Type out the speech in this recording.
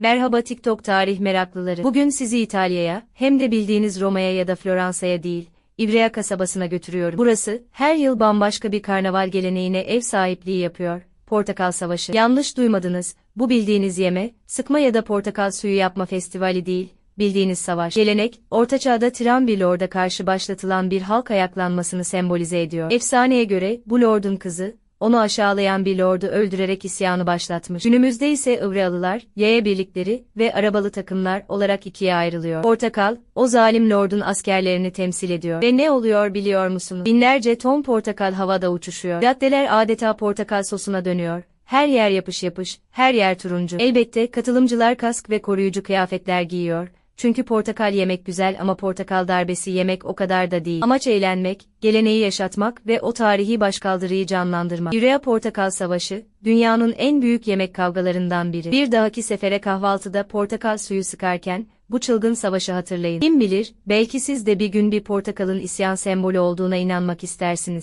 Merhaba TikTok tarih meraklıları. Bugün sizi İtalya'ya, hem de bildiğiniz Roma'ya ya da Floransa'ya değil, İvrea kasabasına götürüyorum. Burası, her yıl bambaşka bir karnaval geleneğine ev sahipliği yapıyor. Portakal Savaşı. Yanlış duymadınız, bu bildiğiniz yeme, sıkma ya da portakal suyu yapma festivali değil, bildiğiniz savaş. Gelenek, Orta Çağ'da Tiran bir lorda karşı başlatılan bir halk ayaklanmasını sembolize ediyor. Efsaneye göre, bu lordun kızı, onu aşağılayan bir lordu öldürerek isyanı başlatmış. Günümüzde ise Ivralılar, yaya birlikleri ve arabalı takımlar olarak ikiye ayrılıyor. Portakal, o zalim lordun askerlerini temsil ediyor. Ve ne oluyor biliyor musunuz? Binlerce ton portakal havada uçuşuyor. Caddeler adeta portakal sosuna dönüyor. Her yer yapış yapış, her yer turuncu. Elbette katılımcılar kask ve koruyucu kıyafetler giyiyor. Çünkü portakal yemek güzel ama portakal darbesi yemek o kadar da değil. Amaç eğlenmek, geleneği yaşatmak ve o tarihi başkaldırıyı canlandırmak. Yüreğe Portakal Savaşı, dünyanın en büyük yemek kavgalarından biri. Bir dahaki sefere kahvaltıda portakal suyu sıkarken, bu çılgın savaşı hatırlayın. Kim bilir, belki siz de bir gün bir portakalın isyan sembolü olduğuna inanmak istersiniz.